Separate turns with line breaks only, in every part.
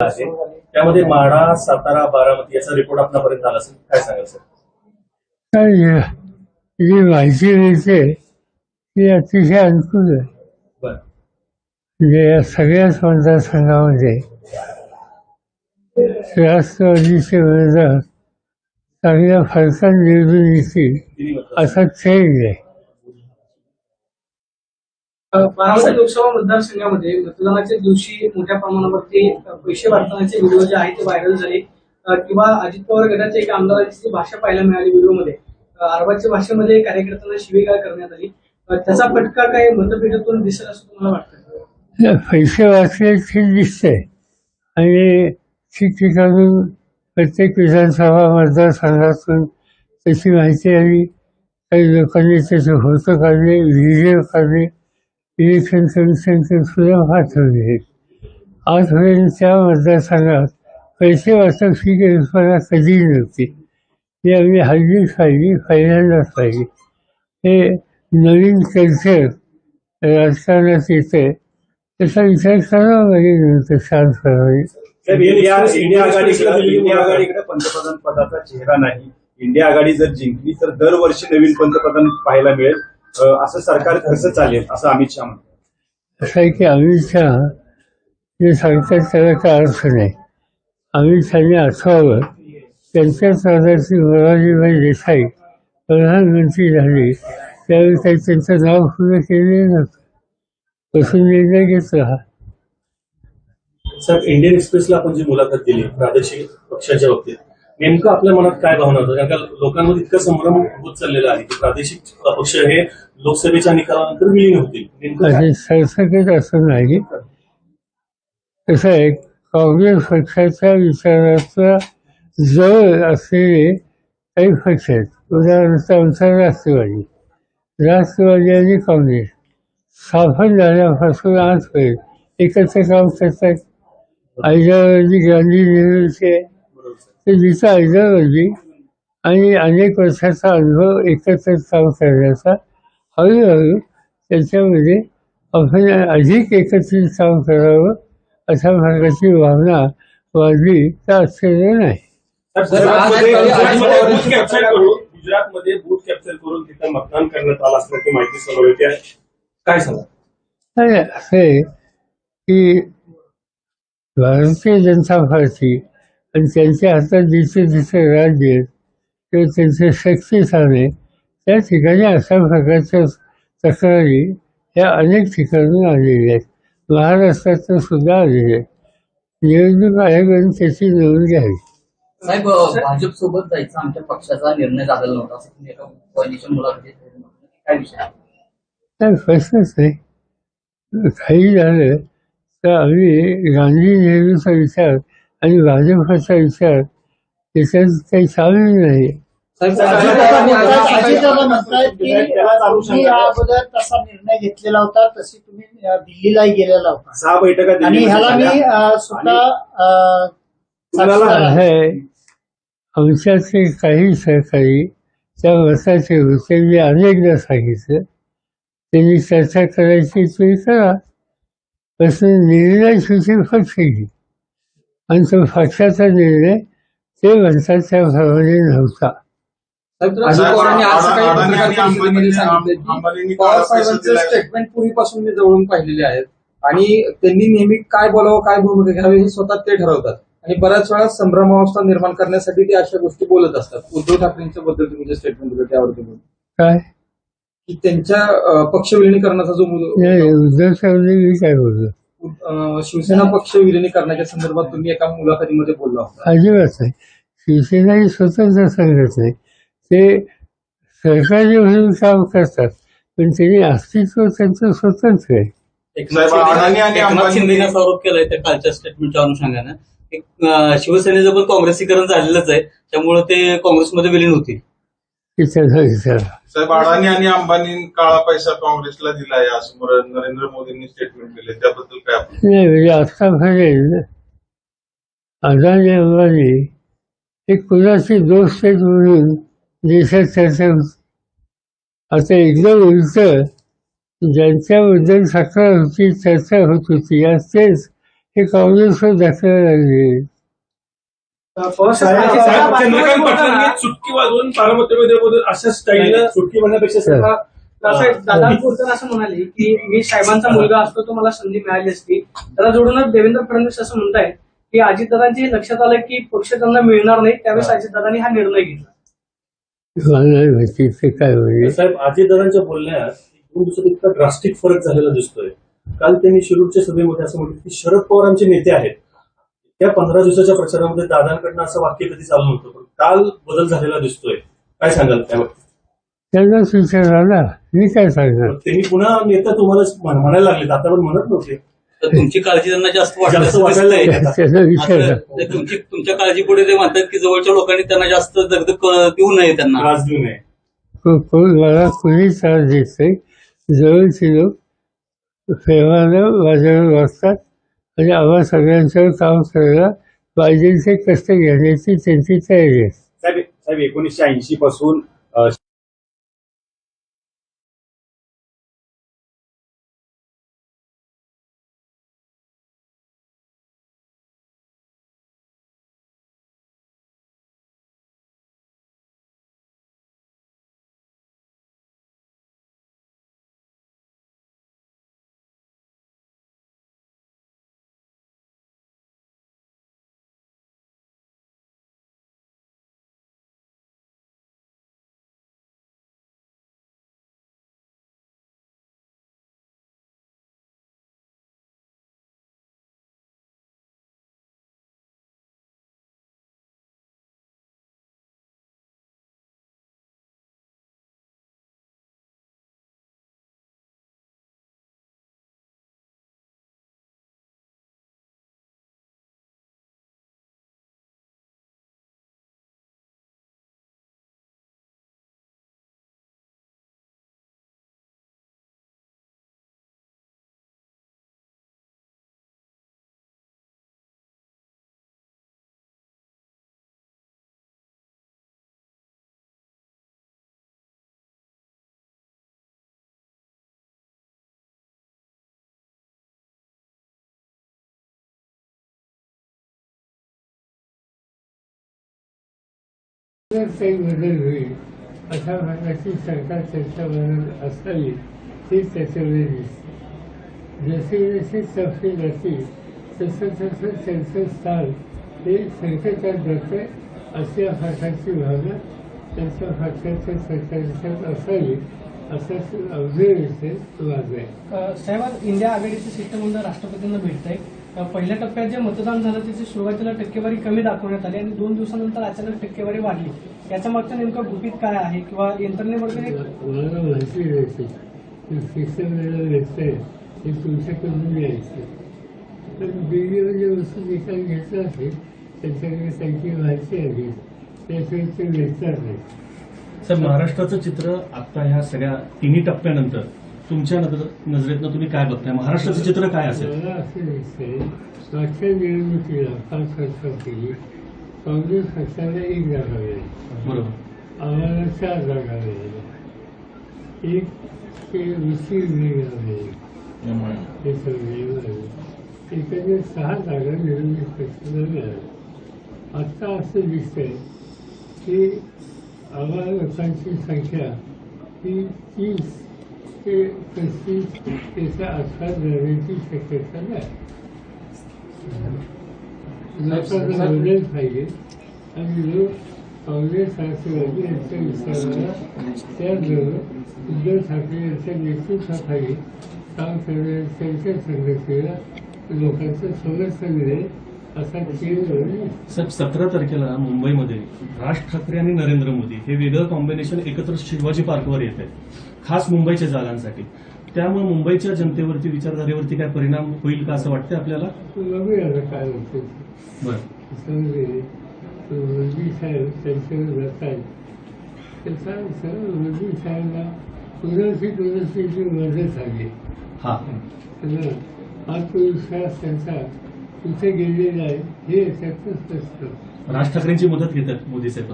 आहे. त्यामध्ये माढा सातारा बारामती याचा रिपोर्ट आपल्यापर्यंत आला असेल. काय सांगाल सर
जी माहिती मिळते ती अतिशय अनुकूल आहे.
बरं.
म्हणजे या सगळ्याच मतदारसंघामध्ये राष्ट्रवादीचे उमेदवार चांगल्या फरकाने निवडून येतील असा ट्रेंड आहे.
बारामती लोकसभा मतदारसंघामध्ये मतदानाच्या दिवशी मोठ्या प्रमाणावरती पैसे वाटण्याचे व्हिडिओ जे आहेत ते व्हायरल झाले. किंवा अजित पवार गटाच्या एका आमदाराची भाषा पाहायला मिळाली व्हिडिओमध्ये. अरबाच्या भाषेमध्ये कार्यकर्त्यांना शिवीगाळ करण्यात आली. त्याचा फटका काही मतपेटीतून दिसेल असं तुम्हाला वाटतं
पैसे वाचल्याचे दिसते. आणि ठिकठिकाणी प्रत्येक विधानसभा मतदारसंघातून त्याची माहिती आली. काही लोकांनी त्याचं होतं काढले व्हिडिओ काढले. इलेक्शन कमिशनचे सुद्धा पाठवले आहेत आजपर्यंत त्या मतदारसंघात पैसे वाचक ही कल्पना कधी नव्हती ही आम्ही हल्लीच पाहिली पहिल्यांदाच पाहिली हे नवीन कल्चर राजकारणात येते त्याचा विचार करावा लागेल नंतर शांतपणे
साहेब, इंडिया इंडिया आघाडीकडे इंडिया आघाडीकडे पंतप्रधान पदाचा चेहरा नाही. इंडिया आघाडी जर जिंकली तर दरवर्षी नवीन पंतप्रधान पाहायला मिळेल. असं सरकार कसं चालेल असं अमित शहा म्हणतात.
असं आहे की अमित शहा जे सांगतात त्याला काय अर्थ नाही. अमित शहाने आठवावं त्यांच्याच राज्याची मोरारजीभाई देसाई प्रधानमंत्री झाली त्यावेळी काही त्यांचं नाव सुद्धा केलेलं नव्हतं. बसून निर्णय घेतला
सर इंडियन एक्सप्रेसला आपण जी मुलाखत दिली प्रादेशिक पक्षाच्या बाबतीत नेमकं आपल्या मनात काय भावना होतं? कारण का लोकांमध्ये इतकं संभ्रम होत चाललेला आहे की प्रादेशिक पक्ष हे लोकसभेच्या निकालानंतर विलीन होतील. नेमकं
सरसकट असं नाही. कसं आहे काँग्रेस पक्षाच्या विचाराचा जवळ असलेले काही पक्ष आहेत. उदाहरणार्थ आमचा राष्ट्रवादी. राष्ट्रवादी आणि काँग्रेस. स्थापन झाल्यापासून आजपर्यंत एकत्र काम करतात आयडियालॉजी गांधी नेहरूची आहे. ते जिचा आयडियालॉजी आणि अनेक वर्षाचा अनुभव एकत्र काम करण्याचा हळूहळू त्याच्यामध्ये आपण अधिक एकत्रित काम करावं अशा प्रकारची भावना वाढली तर आश्चर्य नाही.
गुजरातमध्ये बूथ कॅप्चर करून तिथं मतदान करण्यात आलं असल्याची माहिती समोर येते आहे. काय सांगा?
आणि असं आहे की भारतीय जनता पार्टी आणि त्यांच्या हातात जिथे जिथे राज्य आहेत किंवा त्यांचे शक्तिस्थाने त्या ठिकाणी अशा प्रकारच्या तक्रारी या अनेक ठिकाणून आलेल्या आहेत महाराष्ट्रातून सुद्धा आलेल्या आहेत निवडणूक आयोगाने त्याची नोंद घ्यावी
साहेब भाजप सोबत जायचा आमच्या पक्षाचा निर्णय झालेला नव्हता असं तुम्ही एका कोalition मुलाखतीत. काय विषय?
काय प्रश्नच नाही काही झालं तर आम्ही गांधी नेहरूचा विचार आणि भाजपचा विचार त्याच्यात काही सामील नाही.
अगोदर तसा निर्णय घेतलेला होता तशी तुम्ही दिल्लीलाही गेलेला होता.
सहा बैठका
आणि ह्याला मी स्वतः
आमच्यातले काही सहकारी त्या मताचे होते मी अनेकदा सांगितलं. त्यांनी चर्चा करायची तुम्ही करा. तसं निर्णय शेवटी पक्ष घेईल. आणि तो पक्षाचा निर्णय ते म्हणतात नव्हता.
पैसा
साहेबांचं
दिलाय.
स्टेटमेंट पूर्वीपासून मी जवळून पाहिलेले आहेत. आणि त्यांनी नेहमी काय बोलावं काय भूमिका घ्यावी हे स्वतः ते ठरवतात. आणि बऱ्याच वेळा संभ्रमावस्था निर्माण करण्यासाठी ते अशा गोष्टी बोलत असतात. उद्धव ठाकरेंच्या बद्दल तुम्ही जे स्टेटमेंट दिलं त्यावरती बोलू.
काय?
की त्यांच्या पक्ष विलिनीकरणाचा जो मुद-
नाही उद्धव साहेबांनी मी काय बोललो?
शिवसेना पक्ष विलिनीकरणाच्या संदर्भात तुम्ही एका मुलाखतीमध्ये बोलला होता
अजिबात नाही. शिवसेना ही स्वतंत्र संघटना आहे. ते सरकारी म्हणून काम करतात पण त्यांनी अस्तित्व त्यांचं स्वतंत्र आहे.
एकनाथ शिंदेने आरोप केलाय त्या कालच्या स्टेटमेंटच्या अनुषंगानं. शिवसेनेचं पण काँग्रेसीकरण झालेलंच आहे. त्यामुळे ते काँग्रेसमध्ये विलीन होतील.
त्यांना विचारा
साहेब अडाणी आणि अंबानी काळा पैसा काँग्रेसला दिलाय असं मोर- नरेंद्र मोदींनी स्टेटमेंट दिले. त्याबद्दल काय
नाही म्हणजे आतापर्यंत अदानी अंबानी हे कुणाचे दोस्त आहेत म्हणून देशात चर्चा आता एकदम उलट ज्यांच्याबद्दल तक्रार होती चर्चा होत होती आज तेच हे काँग्रेसवर दाखवायला लागले
पवार
साहेब
साहेब,
साहेब,
बातम्या
चंद्रकांत
बोलताना-
पाटलांनी चुटकी वाजवून बोलून अशा स्टाईलनं चुटकी म्हणण्यापेक्षा
दादा बोलताना असं म्हणाले की मी साहेबांचा मुलगा असतो तो मला संधी मिळाली असती. त्याला जोडूनच देवेंद्र फडणवीस असं म्हणतायत की अजितदादांची लक्षात आलं की पक्ष त्यांना मिळणार नाही त्यावेळेस अजितदादांनी हा निर्णय घेतला.
काय
साहेब अजितदादांच्या बोलण्यात दोन दिवसात इतका ड्रास्टिक फरक झालेला दिसतोय. काल त्यांनी शिरूरच्या सभेमध्ये असं म्हटलं की शरद पवार आमचे नेते आहेत. त्या पंधरा दिवसाच्या प्रचारामध्ये दादांकडनं असं वाक्य कधी चालू नव्हतं. पण काल बदल झालेला दिसतोय. काय सांगाल त्यावर?
त्यांनाच विचारला ना मी काय सांगणार?
त्यांनी पुन्हा नेता तुम्हाला म्हण- म्हणायला लागले आता पण म्हणत नव्हते.
तर तुमची काळजी त्यांना जास्त
वाटायला
तुमची तुमच्या काळजीपुढे ते म्हणतात की जवळच्या लोकांनी त्यांना जास्त दगदग क- देऊ नये त्यांना.
त्रास देऊ नये.
मला कोणी त्रास देत नाही. जवळची लोक प्रेमानं माझ्यावर वागतात म्हणजे आणि आम्हा सगळ्यांचं काम करायला पाहिजे ते कष्ट घेण्याची त्यांची तयारी आहे.
साहेब साहेब एकोणीसशे ऐंशी पासून अ,
जर काही बदल होईल. अशा प्रकारची सरकार त्याच्याबरोबर असावी हेच त्याच्यामध्ये दिसते जसे जसे तपशील असतील तसं तसं त्यांचं स्थान हे संकटात जाते अशा प्रकारची भावना त्यांच्या पक्षाच्या सरकारच्यात असावी असं ऑब्झर्वेशन माझं आहे
अ, साहेब इंडिया आघाडीचं शिष्टमंडळ राष्ट्रपतींना भेटत आहे पहिल्या टप्प्यात जे मतदान झालं त्याची सुरुवातीला टक्केवारी कमी दाखवण्यात आली आणि दोन दिवसानंतर अचानक टक्केवारी वाढली. याच्या मागचं नेमकं गुपित काय आहे किंवा यंत्रणेवरती
मला माहिती नव्हती की शिक्षण मिळालं भेटतंय हे तुमच्याकडून यायचं पण दिल्लीमध्ये वस्तू निकाल घेतला असेल त्यांच्याकडे त्यांची माहिती आली त्याशिवाय ते भेटणार नाही.
सर महाराष्ट्राचं चित्र आता ह्या सगळ्या तिन्ही टप्प्यानंतर तुमच्या नजर नजरेतनं तुम्ही काय बघताय? महाराष्ट्राचं चित्र काय असेल?
मला असं दिसतंय मागच्या निवडणुकीला पाच वर्षापूर्वी काँग्रेस पक्षाला एक जागा मिळाली
बरोबर.
आम्हाला चार जागा मिळाल्या एक ते ऋषी हे सगळे एकंदर सहा जागा निवडणूक पक्षाला मिळाल्या आत्ता असं दिसतंय की आम्हाला लोकांची संख्या ही तीस ते पस्तीस त्याच्या आसपास जाण्याची शक्यता नाही. लोकांना बदल पाहिजे आणि लोक काँग्रेस राष्ट्रवादी यांच्या विचाराला त्याचबरोबर उद्धव ठाकरे यांच्या नेतृत्वाखाली काम करणाऱ्या त्यांच्या संघटनेला लोकांचं समर्थन मिळेल.
साहेब सतरा तारखेला मुंबईमध्ये राज ठाकरे आणि नरेंद्र मोदी हे वेगळं कॉम्बिनेशन एकत्र शिवाजी पार्कवर येत आहे खास मुंबईच्या जागांसाठी. त्यामुळे मुंबईच्या जनतेवरती विचारधारेवरती काय परिणाम होईल का असं वाटतंय आपल्याला?
काय
बरं.
मदत झाली
हा.
त्यांना आत्मविश्वास त्यांचा कुठे गेलेला आहे हे त्याचं स्पष्ट
राज ठाकरेंची मदत घेतात मोदी साहेब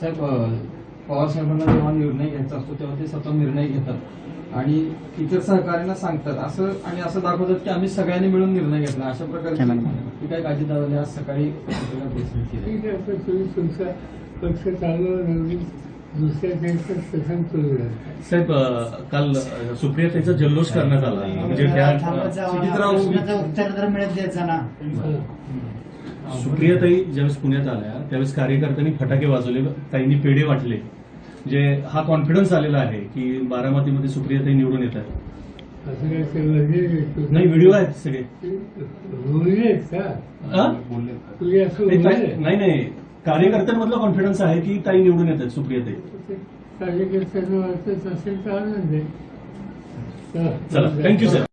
साहेब अ,
पवारसाहेबांना जेव्हा निर्णय घ्यायचा असतो तेव्हा ते स्वतः निर्णय घेतात. आणि इतर सहकार्यांना सांगतात. असं आणि असं दाखवतात की आम्ही सगळ्यांनी मिळून निर्णय घेतला. अशा प्रकारची ती काय काळजी दादाने आज सकाळी
तुमचा पक्ष चालू
साहेब काल अ, सुप्रियाताईचा जल्लोष करण्यात आला. म्हणजे
उत्तर तर मिळत द्यायचं ना.
सुप्रियाताई ज्यावेळेस पुण्यात आल्या त्यावेळेस कार्यकर्त्यांनी फटाके वाजवले ताईंनी पेढे वाटले. म्हणजे हा कॉन्फिडन्स आलेला आहे की बारामतीमध्ये सुप्रियाताई निवडून येत आहेत.
म्हणजे
नाही व्हिडिओ आहेत सगळे. हा? नाही नाही. कार्यकर्त्यांमधला कॉन्फिडन्स आहे की ताई निवडून येत आहेत सुप्रियाताई
कार्यकर्त्यांना वाटत असेल तर आनंद आहे.
चला थँक्यू सर